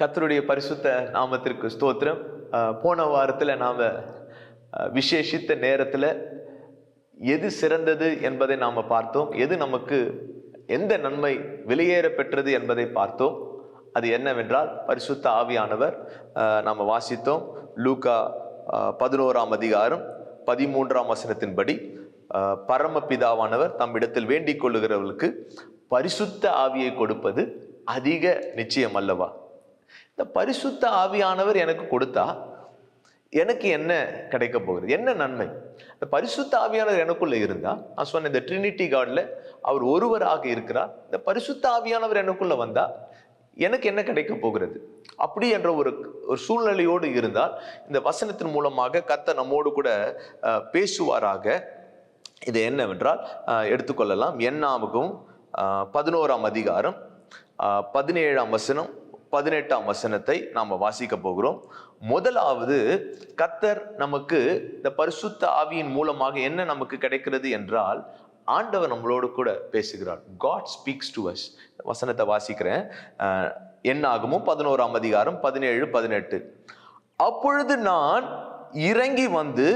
கத்தருடைய பரிசுத்த நாமத்திற்கு ஸ்தோத்திரம். போன வாரத்தில் நாம் விசேஷித்த நேரத்தில் எது சிறந்தது என்பதை நாம் பார்த்தோம். எது நமக்கு எந்த நன்மை வெளியேற பெற்றது என்பதை பார்த்தோம். அது என்னவென்றால் பரிசுத்த ஆவியானவர் நாம் வாசித்தோம். லூகா பதினோராம் அதிகாரம் பதிமூன்றாம் வசனத்தின்படி பரமபிதாவானவர் தம்மிடத்தில் வேண்டிக் கொள்ளுகிறவர்களுக்கு பரிசுத்த ஆவியை கொடுப்பது அதிக நிச்சயம் அல்லவா? இந்த பரிசுத்த ஆவியானவர் எனக்கு கொடுத்தா எனக்கு என்ன கிடைக்க போகிறது? என்ன நன்மை? இந்த பரிசுத்த ஆவியானவர் எனக்குள்ளே இருந்தால் நான் சொன்ன இந்த ட்ரினிட்டி கார்டில் அவர் ஒருவராக இருக்கிறார். இந்த பரிசுத்த ஆவியானவர் எனக்குள்ளே வந்தால் எனக்கு என்ன கிடைக்க போகிறது? அப்படி என்ற ஒரு ஒரு சூழ்நிலையோடு இருந்தால் இந்த வசனத்தின் மூலமாக கத்த நம்மோடு கூட பேசுவாராக. இது என்னவென்றால் எடுத்துக்கொள்ளலாம். எண்ணாமுகம் பதினோராம் அதிகாரம் பதினேழாம் வசனம் பதினெட்டாம் வசனத்தை நாம் வாசிக்க போகிறோம். முதலாவது கத்தர் நமக்கு இந்த பரிசுத்த ஆவியின் மூலமாக என்ன நமக்கு கிடைக்கிறது என்றால் ஆண்டவர் நம்மளோடு கூட பேசுகிறார். காட் ஸ்பீக்ஸ் டு அஸ் வசனத்தை வாசிக்கிறேன். என்ன ஆகுமோ பதினோராம் அதிகாரம் பதினேழு பதினெட்டு. அப்பொழுது நான் இறங்கி வந்து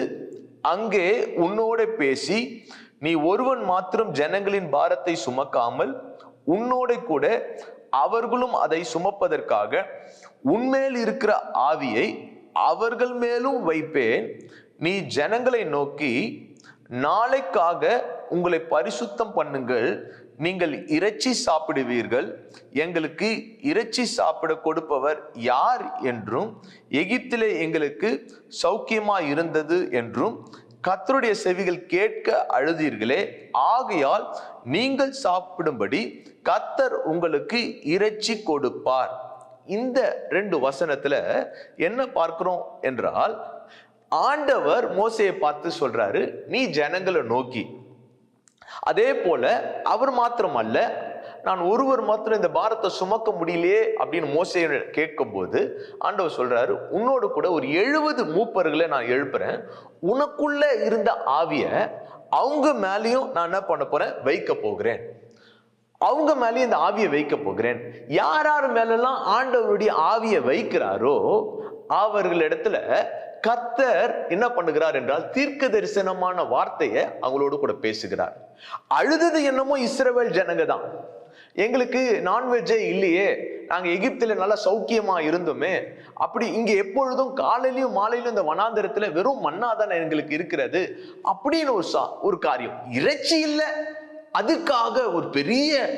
அங்கே உன்னோட பேசி நீ ஒருவன் மாத்திரம் ஜனங்களின் பாரத்தை சுமக்காமல் உன்னோட கூட அவர்களும் அதை சுமப்பதற்காக உன்மேல் இருக்கிற ஆவியை அவர்கள் மேலும் வைப்பேன். நீ ஜனங்களை நோக்கி நாளைக்காக உங்களை பரிசுத்தம் பண்ணுங்கள். நீங்கள் இறைச்சி சாப்பிடுவீர்கள். எங்களுக்கு இறைச்சி சாப்பிட கொடுப்பவர் யார் என்றும் எகிப்திலே எங்களுக்கு சௌக்கியமா இருந்தது என்றும் கத்தருடைய செவிகள் கேட்க அழுதீர்களே ஆகையால் நீங்கள் சாப்பிடும்படி கத்தர் உங்களுக்கு இறைச்சி கொடுப்பார். இந்த ரெண்டு வசனத்துல என்ன பார்க்கிறோம் என்றால் ஆண்டவர் மோசையை பார்த்து சொல்றாரு நீ ஜனங்களை நோக்கி. அதே போல அவர் மாத்திரம் அல்ல நான் ஒருவர் மாத்திரம் இந்த பாரத்தை சுமக்க முடியலையே அப்படின்னு மோசையை கேட்கும்போது ஆண்டவர் சொல்றாரு உன்னோடு கூட ஒரு எழுபது மூப்பர்களை நான் எழுப்புறேன். உனக்குள்ள இருந்த ஆவிய அவங்க மேலேயும் நான் என்ன பண்ண போறேன்? வைக்க போகிறேன். அவங்க மேலேயும் இந்த ஆவியை வைக்க போகிறேன். யார் யார் மேலெல்லாம் ஆண்டவருடைய ஆவியை வைக்கிறாரோ அவர்களிடத்துல கர்த்தர் என்ன பண்ணுகிறார் என்றால் தீர்க்க தரிசனமான வார்த்தையை அவங்களோடு கூட பேசுகிறார். அழுதது என்னமோ இஸ்ரவேல் ஜனங்க தான் எங்களுக்கு நான்வெஜ்ஜே இல்லையே. நாங்கள் எகிப்தில் நல்லா சௌக்கியமாக இருந்தோமே. அப்படி இங்கே எப்பொழுதும் காலையிலையும் மாலையிலும் இந்த வனாந்திரத்தில் வெறும் மண்ணா தானே எங்களுக்கு இருக்கிறது. அப்படின்னு ஒரு சா ஒரு காரியம். இறைச்சி இல்லை. அதுக்காக ஒரு பெரிய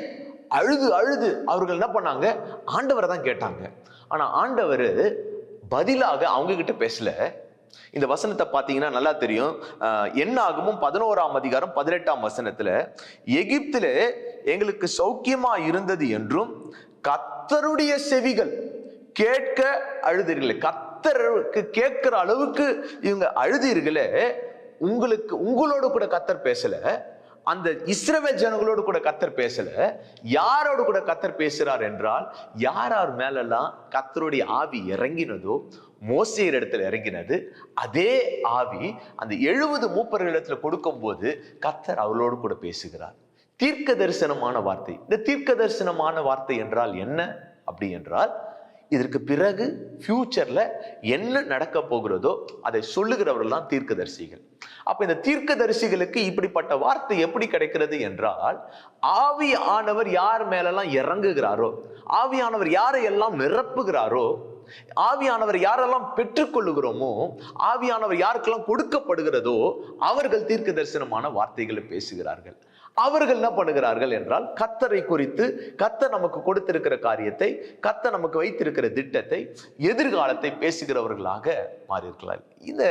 அழுது அழுது அவர்கள் என்ன பண்ணாங்க? ஆண்டவரை தான் கேட்டாங்க. ஆனால் ஆண்டவர் பதிலாக அவங்க கிட்ட பேசல. இந்த வசனத்தை பார்த்தீங்கன்னா நல்லா தெரியும். என்ன ஆகுமும் பதினோராம் அதிகாரம் பதினெட்டாம் வசனத்துல எகிப்தில எங்களுக்கு சௌக்கியமா இருந்தது என்றும் கத்தருடைய செவிகள் கேட்க அழுதீர்களே. கத்தருக்கு கேட்கிற அளவுக்கு இவங்க அழுதீர்களே உங்களுக்கு உங்களோட கூட கத்தர் பேசல அந்த இஸ்ரவேல் ஜனங்களோடு கூட கத்தர் பேசல யாரோடு கூட கத்தர் பேசுறார் என்றால் யார் யார் மேலெல்லாம் கத்தருடைய ஆவி இறங்கினதோ மோசையர் இடத்துல இறங்கினது. அதே ஆவி அந்த எழுபது மூப்பர்களிடத்துல கொடுக்கும்போது கத்தர் அவளோடு கூட பேசுகிறார். தீர்க்க தரிசனமான வார்த்தை. இந்த தீர்க்க தரிசனமான வார்த்தை என்றால் என்ன? அப்படி என்றால் இதற்கு பிறகு ஃபியூச்சர்ல என்ன நடக்க போகிறதோ அதை சொல்லுகிறவர்கள் தான் தீர்க்கதரிசிகள். அப்ப இந்த தீர்க்கதரிசிகளுக்கு இப்படிப்பட்ட வார்த்தை எப்படி கிடைக்கிறது என்றால் ஆவி ஆனவர் யார் மேலெல்லாம் இறங்குகிறாரோ ஆவியானவர் யாரை எல்லாம் நிரப்புகிறாரோ ஆவியானவர் யாரெல்லாம் பெற்றுக்கொள்ளுகிறோமோ ஆவியானவர் யாருக்கெல்லாம் கொடுக்கப்படுகிறதோ அவர்கள் தீர்க்க தரிசனமான வார்த்தைகளை பேசுகிறார்கள். அவர்கள் என்ன பண்ணுகிறார்கள் என்றால் கத்தரை குறித்து கத்தர் நமக்கு கொடுத்திருக்கிற காரியத்தை கத்த நமக்கு வைத்திருக்கிற திட்டத்தை எதிர்காலத்தை பேசுகிறவர்களாக மாறியிருக்கிறார். இந்த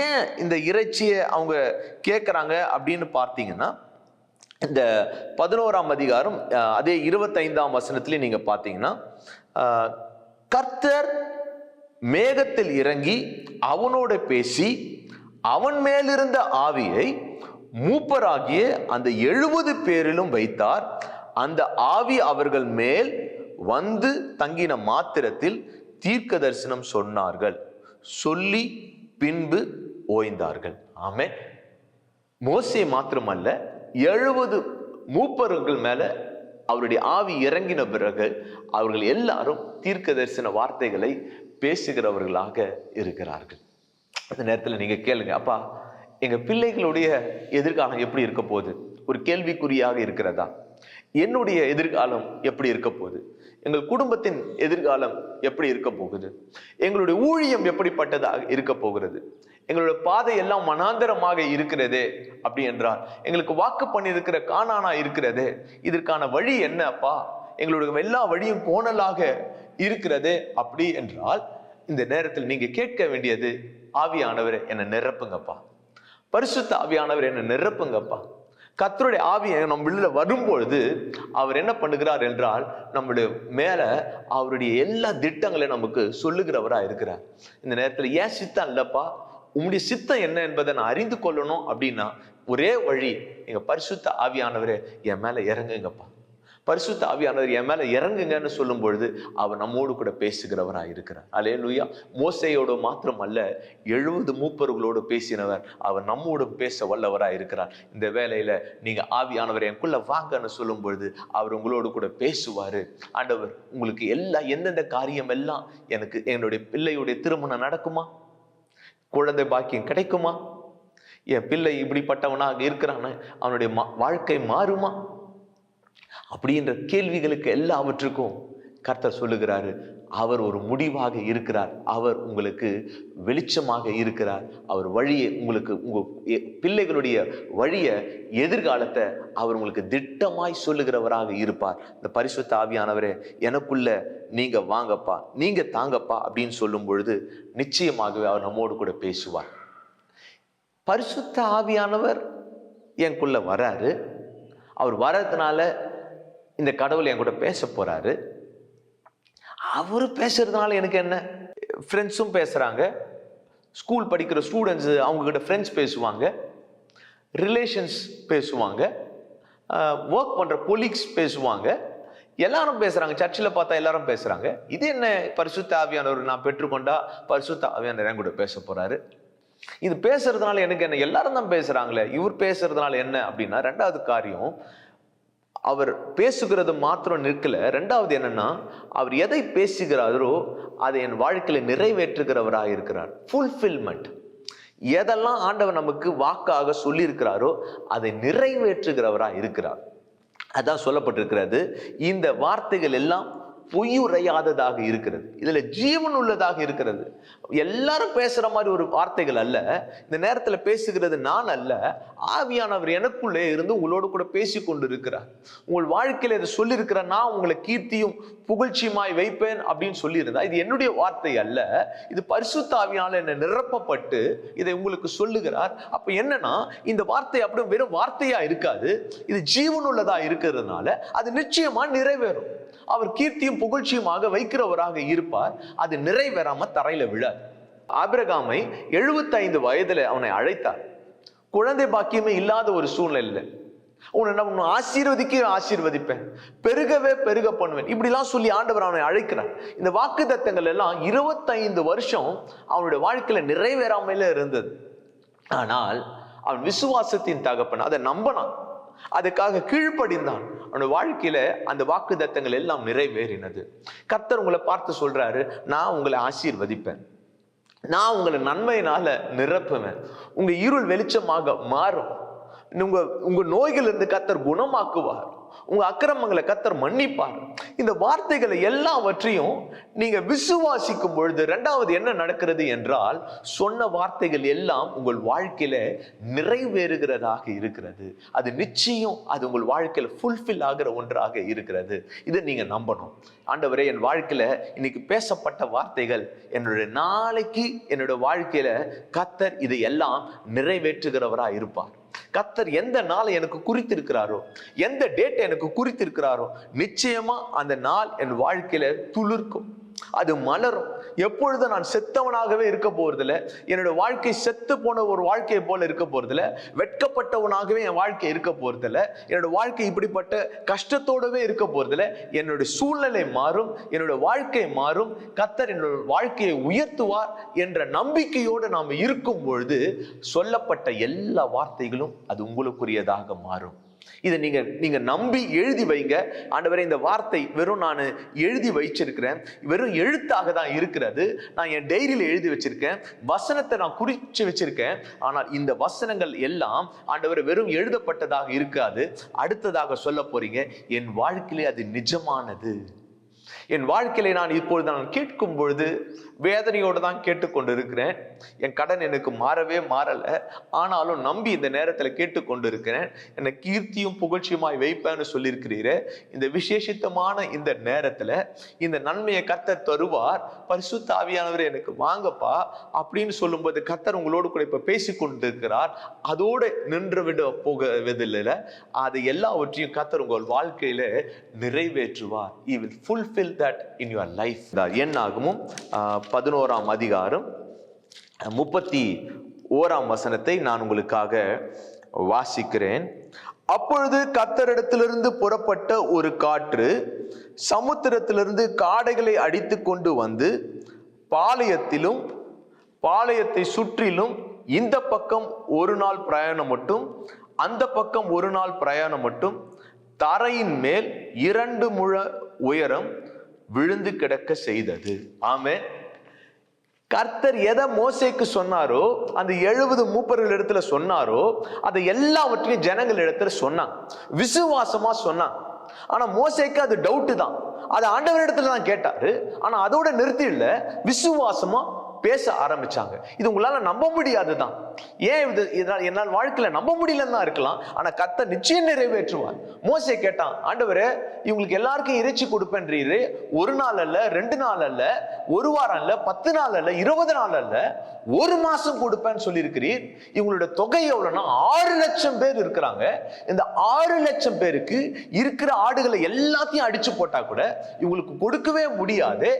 ஏன் இந்த இறைச்சியை அவங்க கேட்குறாங்க அப்படின்னு பார்த்தீங்கன்னா இந்த பதினோராம் அதிகாரம் அஹ், அதே இருபத்தைந்தாம் வசனத்துலேயும் நீங்க பார்த்தீங்கன்னா கர்த்தர் மேகத்தில் இறங்கி அவனோட பேசி அவன் மேலிருந்த ஆவியை மூப்பராகிய அந்த எழுபது பேரிலும் வைத்தார். அந்த ஆவி அவர்கள் மேல் வந்து தங்கின மாத்திரத்தில் தீர்க்க தரிசனம் சொன்னார்கள். சொல்லி பின்பு ஓய்ந்தார்கள். ஆமே மோசை மாத்திரமல்ல எழுபது மூப்பர்கள் மேல அவருடைய ஆவி இறங்கின பிறகு அவர்கள் எல்லாரும் தீர்க்க தரிசன வார்த்தைகளை பேசுகிறவர்களாக இருக்கிறார்கள். அந்த நேரத்தில் நீங்க கேளுங்க அப்பா எங்க பிள்ளைகளுடைய எதிர்காலம் எப்படி இருக்க போகுது? ஒரு கேள்விக்குறியாக இருக்கிறதா? என்னுடைய எதிர்காலம் எப்படி இருக்க போகுது? எங்கள் குடும்பத்தின் எதிர்காலம் எப்படி இருக்க போகுது? எங்களுடைய ஊழியம் எப்படிப்பட்டதாக இருக்க போகிறது? எங்களுடைய பாதை எல்லாம் மனாந்தரமாக இருக்கிறதே அப்படி என்றால் எங்களுக்கு வாக்கு பண்ணியிருக்கிற காணானா இருக்கிறதே இதற்கான வழி என்ன அப்பா எங்களுடைய எல்லா வழியும் கோணலாக இருக்கிறதே அப்படி என்றால் இந்த நேரத்தில் நீங்க கேட்க வேண்டியது ஆவியானவர் என்னை நிரப்புங்கப்பா. பரிசுத்த ஆவியானவர் என்னை நிரப்புங்கப்பா. கத்தருடைய ஆவி நம்ம உள்ள வரும்பொழுது அவர் என்ன பண்ணுகிறார் என்றால் நம்முடைய மேல அவருடைய எல்லா திட்டங்களையும் நமக்கு சொல்லுகிறவரா இருக்கிறார். இந்த நேரத்துல ஏன் சித்தம் இல்லப்பா? உம்முடைய சித்தம் என்ன என்பதை நான் அறிந்து கொள்ளணும் அப்படின்னா ஒரே வழி எங்க பரிசுத்த ஆவியானவரே என் மேல இறங்குங்கப்பா. பரிசுத்த ஆவியானவர் என் மேலே இறங்குங்கன்னு சொல்லும் பொழுது அவர் நம்மோடு கூட பேசுகிறவராக இருக்கிறார். அலே லூயா மோசையோடு மாத்திரம் அல்ல எழுபது மூப்பர்களோடு பேசினவர் அவர் நம்மோடு பேச வல்லவராக இருக்கிறார். இந்த வேலையில் நீங்கள் ஆவியானவர் எனக்குள்ள வாங்கன்னு சொல்லும் பொழுது அவர் உங்களோடு கூட பேசுவார். ஆண்டவர் உங்களுக்கு எல்லா எந்தெந்த காரியம் எல்லாம் எனக்கு என்னுடைய பிள்ளையுடைய திருமணம் நடக்குமா? குழந்தை பாக்கியம் கிடைக்குமா? என் பிள்ளை இப்படிப்பட்டவனாக இருக்கிறான்னு அவனுடைய மா- வாழ்க்கை மாறுமா? அப்படின்ற கேள்விகளுக்கு எல்லாவற்றுக்கும் கர்த்தர் சொல்லுகிறாரு அவர் ஒரு முடிவாக இருக்கிறார். அவர் உங்களுக்கு வெளிச்சமாக இருக்கிறார். அவர் வழியை உங்களுக்கு உங்கள் பிள்ளைகளுடைய வழியை எதிர்காலத்தை அவர் உங்களுக்கு திட்டமாய் சொல்லுகிறவராக இருப்பார். இந்த பரிசுத்த ஆவியானவரே எனக்குள்ள நீங்கள் வாங்கப்பா நீங்கள் தாங்கப்பா அப்படின்னு சொல்லும் பொழுது நிச்சயமாகவே அவர் நம்மோடு கூட பேசுவார். பரிசுத்த ஆவியானவர் எனக்குள்ள வராரு. அவர் வர்றதுனால இந்த கடவுள் என் கூட பேச போறாரு. அவர் பேசுறதுனால எனக்கு என்ன? ஃப்ரெண்ட்ஸும் பேசுறாங்க. ஸ்கூல் படிக்கிற ஸ்டூடெண்ட்ஸ் அவங்க கிட்ட ஃப்ரெண்ட்ஸ் பேசுவாங்க. ரிலேஷன்ஸ் பேசுவாங்க. ஒர்க் பண்ற கொலீக்ஸ் பேசுவாங்க. எல்லாரும் பேசுறாங்க. சர்ச்சில் பார்த்தா எல்லாரும் பேசுறாங்க. இது என்ன பரிசுத்த ஆவியானவர் நான் பெற்றுக்கொண்டா? பரிசுத்த ஆவியானவர் என் கூட பேச போறாரு. இது பேசுறதுனால எனக்கு என்ன? எல்லாரும் தான் பேசுறாங்களே. இவர் பேசுறதுனால என்ன? அப்படின்னா ரெண்டாவது காரியம் அவர் பேசுகிறது மாத்திரம் நிற்கல. ரெண்டாவது என்னன்னா அவர் எதை பேசுகிறாரோ அதை என் வாழ்க்கையில் நிறைவேற்றுகிறவராக இருக்கிறார். ஃபுல்ஃபில்மெண்ட் எதெல்லாம் ஆண்டவர் நமக்கு வாக்காக சொல்லியிருக்கிறாரோ அதை நிறைவேற்றுகிறவராக இருக்கிறார். அதான் சொல்லப்பட்டிருக்கிறது. இந்த வார்த்தைகள் எல்லாம் பொய்யுரையாததாக இருக்கிறது. இதில் ஜீவன் உள்ளதாக இருக்கிறது. எல்லாரும் பேசுகிற மாதிரி ஒரு வார்த்தைகள் அல்ல. இந்த நேரத்தில் பேசுகிறது நான் அல்ல. ஆவியானவர் எனக்குள்ளே இருந்து உங்களோடு கூட பேசி கொண்டு இருக்கிறார் உங்கள் வாழ்க்கையில் இதை சொல்லியிருக்கிற நான் உங்களை கீர்த்தியும் புகழ்ச்சியுமாய் வைப்பேன் அப்படின்னு சொல்லியிருந்தா இது என்னுடைய வார்த்தை அல்ல. இது பரிசுத்த ஆவியால என்ன நிரப்பப்பட்டு இதை உங்களுக்கு சொல்லுகிறார். அப்போ என்னன்னா இந்த வார்த்தை அப்படியே வெறும் வார்த்தையாக இருக்காது. இது ஜீவனுள்ளதா இருக்கிறதுனால அது நிச்சயமாக நிறைவேறும். அவர் கீர்த்தியும் புகழ்ச்சியுமாக வைக்கிறவராக இருப்பார். அது நிறைவேறாம தரையில விழாது. ஆபிரகாமை 75 வயதுல அவனை அழைத்தார். குழந்தை பாக்கியமே இல்லாத ஒரு சூழ்நிலையில. உன்னை நான் உன்னை ஆசீர்வதிக்க ஆசீர்வதிப்பேன். பெருகவே பெருக பண்ணுவேன். இப்படிலாம் சொல்லி ஆண்டவர் அவனை அழைக்கிறான் இந்த வாக்கு தத்தங்கள் எல்லாம் இருபத்தைந்து வருஷம் அவனுடைய வாழ்க்கையில நிறைவேறாமையில இருந்தது. ஆனால் அவன் விசுவாசத்தின் தகப்பன் அதை நம்பினான். அதுக்காக கீழ்ப்படிந்தான். அவனுடைய வாழ்க்கையில அந்த வாக்கு தத்தங்கள் எல்லாம் நிறைவேறினது. கத்தர் உங்களை பார்த்து சொல்றாரு நான் உங்களை ஆசீர்வதிப்பேன். நான் உங்களை நன்மையினால நிரப்புவேன். உங்க இருள் வெளிச்சமாக மாறும். உங்க உங்க நோய்கள் இருந்து கத்தர் குணமாக்குவார். உங்க அக்கிரமங்களை கத்தர் மன்னிப்பார். இந்த வார்த்தைகளை எல்லாவற்றையும் நீங்க விசுவாசிக்கும் பொழுது ரெண்டாவது என்ன நடக்கிறது என்றால் சொன்ன வார்த்தைகள் எல்லாம் உங்கள் வாழ்க்கையில நிறைவேறுகிறதாக இருக்கிறது. அது நிச்சயம் அது உங்கள் வாழ்க்கையில ஃபுல்ஃபில் ஆகிற ஒன்றாக இருக்கிறது. இதை நீங்கள் நம்பணும். ஆண்டவரே என் வாழ்க்கையில இன்னைக்கு பேசப்பட்ட வார்த்தைகள் என்னுடைய நாளைக்கு என்னோட வாழ்க்கையில கத்தர் இதை எல்லாம் நிறைவேற்றுகிறவராக இருப்பார் கத்தர் எந்த நாளை எனக்கு குறித்திருக்கிறாரோ எந்த டேட் எனக்கு குறித்திருக்கிறாரோ நிச்சயமா அந்த நாள் என் வாழ்க்கையில துளிர்க்கும். அது மலரும். எப்பொழுது நான் செத்தவனாகவே இருக்க போறதில்ல. என்னோட வாழ்க்கை செத்து போன ஒரு வாழ்க்கையை போல இருக்க போறதில்ல. வெட்கப்பட்டவனாகவே என் வாழ்க்கை இருக்க போறதில்ல. என்னோட வாழ்க்கை இப்படிப்பட்ட கஷ்டத்தோடவே இருக்க போறதில்ல. என்னோட சூழ்நிலை மாறும். என்னோட வாழ்க்கை மாறும். கத்தர் என்னோட வாழ்க்கையை உயர்த்துவார் என்ற நம்பிக்கையோடு நாம் இருக்கும் பொழுது சொல்லப்பட்ட எல்லா வார்த்தைகளும் அது உங்களுக்குரியதாக மாறும். இதை நீங்கள் நீங்கள் நம்பி எழுதி வைங்க. ஆண்டவரே இந்த வார்த்தை வெறும் நான் எழுதி வச்சிருக்கிறேன். வெறும் எழுத்தாக தான் இருக்கிறது. நான் என் டைரியில் எழுதி வச்சிருக்கேன். வசனத்தை நான் குறித்து வச்சிருக்கேன். ஆனால் இந்த வசனங்கள் எல்லாம் ஆண்டவர் வெறும் எழுதப்பட்டதாக இருக்காது. அடுத்ததாக சொல்ல போறீங்க என் வாழ்க்கையிலே அது நிஜமானது. என் வாழ்க்கையில நான் இப்பொழுது நான் கேட்கும் பொழுது வேதனையோடு தான் கேட்டுக்கொண்டு இருக்கிறேன் என் கடன் எனக்கு மாறவே மாறல. ஆனாலும் நம்பி இந்த நேரத்தில் கேட்டுக்கொண்டு இருக்கிறேன் என்னை கீர்த்தியும் புகழ்ச்சியுமாய் வைப்பேன்னு சொல்லியிருக்கிறீரே. இந்த விசேஷித்தமான இந்த நேரத்தில் இந்த நன்மையை கத்தர் தருவார். பரிசுத்தாவியானவர் எனக்கு வாங்கப்பா அப்படின்னு சொல்லும்போது கத்தர் உங்களோடு கூட இப்போ பேசி கொண்டிருக்கிறார் அதோடு நின்று விட போகவதில்லை அது எல்லாவற்றையும் கத்தர் உங்கள் வாழ்க்கையில நிறைவேற்றுவார். He will that in your life என் ஆகமும் பதினோராம் அதிகாரம் முப்பத்தி ஓராம் வசனத்தை நான் உங்களுக்காக வாசிக்கிறேன். அப்பொழுது கத்தரிடத்திலிருந்து புறப்பட்ட ஒரு காற்று சமுத்திரத்திலிருந்து காடைகளை அடித்து கொண்டு வந்து பாளையத்திலும் பாளையத்தை சுற்றிலும் இந்த பக்கம் ஒரு நாள் பிரயாணம் மட்டும் அந்த பக்கம் ஒரு நாள் பிரயாணம் மட்டும் தரையின் மேல் இரண்டு முழ உயரம் விழுந்து கிடக்க செய்தது. ஆமே கர்த்தர் எதை மோசைக்கு சொன்னாரோ அந்த எழுபது மூப்பர்கள் இடத்துல சொன்னாரோ அதை எல்லாவற்றையும் ஜனங்கள் இடத்துல சொன்னான் விசுவாசமா சொன்னான் ஆனா மோசைக்கு அது டவுட்டு தான். அது ஆண்டவர் இடத்துல தான் கேட்டாரு. ஆனா அதோட நிறுத்தி இல்லை விசுவாசமா பேச ஆரம்பிச்சாங்க. இது உங்களால நம்ப முடியாது தான் ஏன் இது இதனால் என்னால் வாழ்க்கையில நம்ப முடியலன்னு தான் இருக்கலாம். ஆனா கத்த நிச்சயம் நிறைவேற்றுவார். மோசை கேட்டான் ஆண்டவரே இவங்களுக்கு எல்லாருக்கும் இறைச்சி கொடுப்பேன்றீரு. ஒரு நாள் அல்ல ரெண்டு நாள் அல்ல ஒரு வாரம் அல்ல பத்து நாள் அல்ல இருபது நாள் அல்ல ஒரு மாசம் கொடுப்பேன்னு சொல்லியிருக்கிறீர். இவங்களோட தொகை எவ்வளவுன்னா ஆறு லட்சம் பேர் இருக்கிறாங்க. இந்த ஆறு லட்சம் பேருக்கு இருக்கிற ஆடுகளை எல்லாத்தையும் அடிச்சு போட்டா கூட இவங்களுக்கு கொடுக்கவே முடியாது.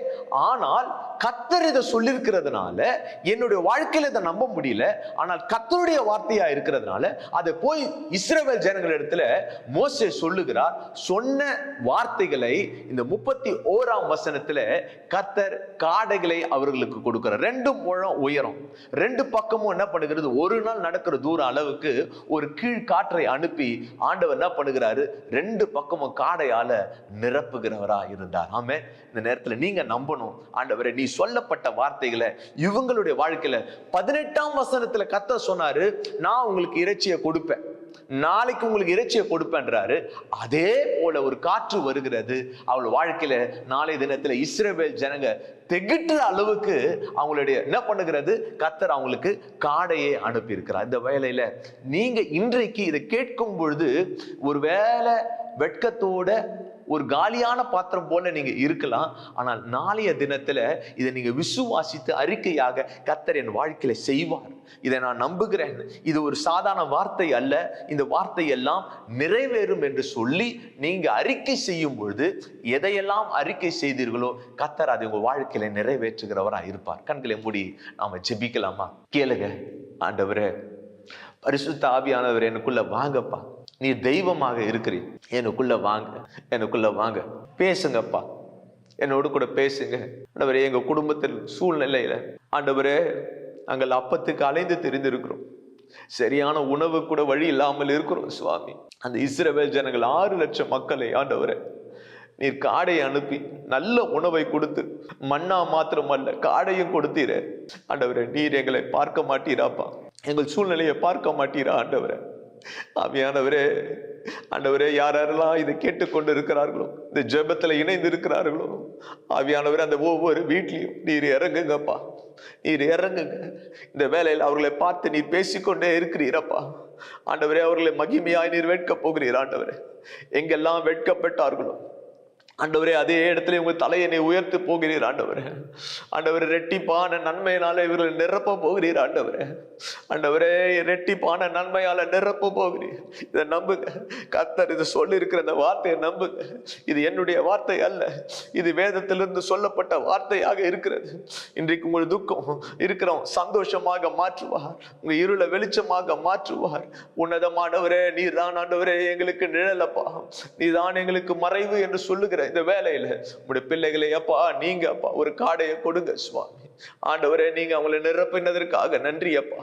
ஆனால் கத்தர் இதை இருக்கிறதுனால என்னுடைய வாழ்க்கையில இதை நம்ப முடியல. ஆனால் கத்தருடைய வார்த்தையா இருக்கிறதுனால அதை போய் இஸ்ரேவேல் ஜனங்கள் இடத்துல மோசே சொல்லுகிறார். சொன்ன வார்த்தைகளை இந்த முப்பத்தி ஓராம் வசனத்துல கத்தர் காடைகளை அவர்களுக்கு கொடுக்கிறார். ரெண்டு முழம் உயரம். ரெண்டு பக்கமும் என்ன பண்ணுகிறது? ஒரு நாள் நடக்கிற தூரம் அளவுக்கு ஒரு கீழ் காற்றை அனுப்பி ஆண்டவர் என்ன பண்ணுகிறாரு? ரெண்டு பக்கமும் காடையால நிரப்புகிறவரா இருந்தார் ஆமே இந்த நேரத்துல நீங்க நம்பணும். ஆண்டவரை நீ சொல்லப்பட்ட வார்த்தைகளை இவங்களுடைய வாழ்க்கையில பதினெட்டாம் வசனத்துல கத்த சொன்னாரு நான் உங்களுக்கு இறைச்சியை கொடுப்பேன். நாளைக்கு உங்களுக்கு இறைச்சியை கொடுப்பேன்றாரு. அதே போல ஒரு காற்று வருகிறது. அவள் வாழ்க்கையில நாளை தினத்துல இஸ்ரேபேல் ஜனங்க திகிட்டுற அளவுக்கு அவங்களுடைய என்ன பண்ணுகிறது? கத்தர் அவங்களுக்கு காடையே அனுப்பியிருக்கிறார். இந்த வேலையில நீங்க இன்றைக்கு இதை கேட்கும் பொழுது ஒரு வேலை வெட்கத்தோட ஒரு காலியான பாத்திரம் போல நீங்க இருக்கலாம். ஆனால் நாளைய தினத்துல இதை நீங்க விசுவாசித்து அறிக்கையாக கத்தர் என் வாழ்க்கையில செய்வார். இதை நான் நம்புகிறேன். இது ஒரு சாதாரண வார்த்தை அல்ல. இந்த வார்த்தை எல்லாம் நிறைவேறும் என்று சொல்லி நீங்க அறிக்கை செய்யும் பொழுது எதையெல்லாம் அறிக்கை செய்தீர்களோ கத்தர் அதை உங்க வாழ்க்கையில நிறைவேற்றுகிறவரா இருப்பார். கண்களை மூடி நாம ஜெபிக்கலாமா? கேளுங்க ஆண்டவரே. பரிசுத்த ஆவியானவர் எனக்குள்ள வாங்கப்பா. நீ தெய்வமாக இருக்கிறீர். எனக்குள்ள வாங்க எனக்குள்ள வாங்க. பேசுங்கப்பா. என்னோடு கூட பேசுங்க. ஆண்டவரே எங்கள் குடும்பத்தில் சூழ்நிலையில் ஆண்டவரே நாங்கள் அப்பத்துக்கு அலைந்து தெரிந்திருக்கிறோம். சரியான உணவு கூட வழி இல்லாமல் இருக்கிறோம் சுவாமி. அந்த இஸ்ரவேல் ஜனங்கள் ஆறு லட்சம் மக்களை ஆண்டவரே நீர் காடை அனுப்பி நல்ல உணவை கொடுத்து மண்ணா மாத்திரம் அல்ல காடையும் கொடுத்தீரே. ஆண்டவரே நீர் எங்களை பார்க்க மாட்டீராப்பா. எங்கள் சூழ்நிலையை பார்க்க மாட்டீரா ஆண்டவரே. ஆமியானவரே ஆண்டவரே யார் யாரெல்லாம் இதை கேட்டுக்கொண்டு இருக்கிறார்களோ இந்த ஜெபத்துல இணைந்து இருக்கிறார்களோ ஆவியானவரே அந்த ஒவ்வொரு வீட்லையும் நீர் இறங்குங்கப்பா. நீர் இறங்குங்க. இந்த வேலையில் அவர்களை பார்த்து நீர் பேசிக்கொண்டே இருக்கிறீரப்பா. ஆண்டவரே அவர்களை மகிமையாய் நீர் வெட்கப் போகிறீர் ஆண்டவரே. எங்கெல்லாம் வெட்கப்பட்டார்களோ ஆண்டவரே அதே இடத்துல உங்கள் தலையை நீ உயர்த்து போகிறீர் ஆண்டவரே. ஆண்டவரே ரெட்டிப்பான நன்மையினால இவர்கள் நிரப்ப போகிறீர் ஆண்டவரே. ஆண்டவரே ரெட்டிப்பான நன்மையால நிரப்ப போகிறீர். இதை நம்புங்க. கத்தர் இது சொல்லியிருக்கிற இந்த வார்த்தையை நம்புங்க. இது என்னுடைய வார்த்தை அல்ல. இது வேதத்திலிருந்து சொல்லப்பட்ட வார்த்தையாக இருக்கிறது. இன்றைக்கு உங்கள் துக்கம் இருக்கிறோம் சந்தோஷமாக மாற்றுவார். உங்கள் இருளை வெளிச்சமாக மாற்றுவார். உன்னதமானவரே நீர் தான் ஆண்டவரே எங்களுக்கு நிழலப்பா. நீதான் எங்களுக்கு மறைவு என்று சொல்லுகிற இந்த வேலையில உங்களுடைய பிள்ளைகளை அப்பா நீங்க அப்பா ஒரு காடையை கொடுங்க சுவாமி. ஆண்டவரே நீங்க அவங்களை நிரப்பினதற்காக நன்றி அப்பா.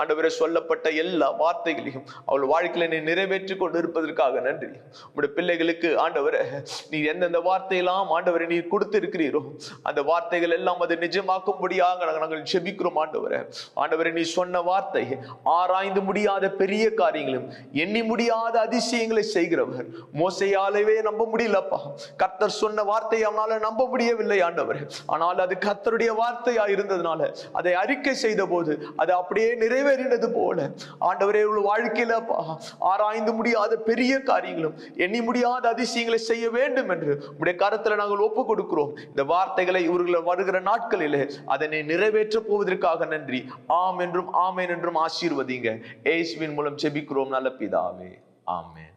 ஆண்டவரே சொல்லப்பட்ட எல்லா வார்த்தைகளையும் அவள் வாழ்க்கையில நீ நிறைவேற்றி கொண்டு இருப்பதற்காக நன்றி. உங்களுடைய பிள்ளைகளுக்கு ஆண்டவரே நீ எந்தெந்த வார்த்தையெல்லாம் ஆண்டவரை நீ கொடுத்திருக்கிறீரோ அந்த வார்த்தைகள் எல்லாம் அதை நிஜமாக்கும்படியாக நாங்கள் செபிக்கிறோம் ஆண்டவரை. ஆண்டவரே நீ சொன்ன வார்த்தை ஆராய்ந்து முடியாத பெரிய காரியங்களும் எண்ணி முடியாத அதிசயங்களை செய்கிறவர். மோசையாலவே நம்ப முடியலப்பா. கர்த்தர் சொன்ன வார்த்தையை அவனால நம்ப முடியவில்லை ஆண்டவர். ஆனால் அது கர்த்தருடைய வார்த்தையா இருந்ததுனால அதை அறிக்கை செய்த போது அது அப்படியே நிறைவேறினது போல. ஆண்டவரே உள்ள வாழ்க்கையில ஆராய்ந்து முடியாத பெரிய காரியங்களும் எண்ணி முடியாத அதிசயங்களை செய்ய வேண்டும் என்று உடைய கருத்துல நாங்கள் ஒப்பு கொடுக்கிறோம். இந்த வார்த்தைகளை இவர்கள் வருகிற நாட்களிலே அதனை நிறைவேற்ற போவதற்காக நன்றி. ஆம் என்றும் ஆமேன் என்றும் ஆசீர்வதிங்க. ஏசுவின் மூலம் செபிக்கிறோம் நல்ல பிதாவே. ஆமென்.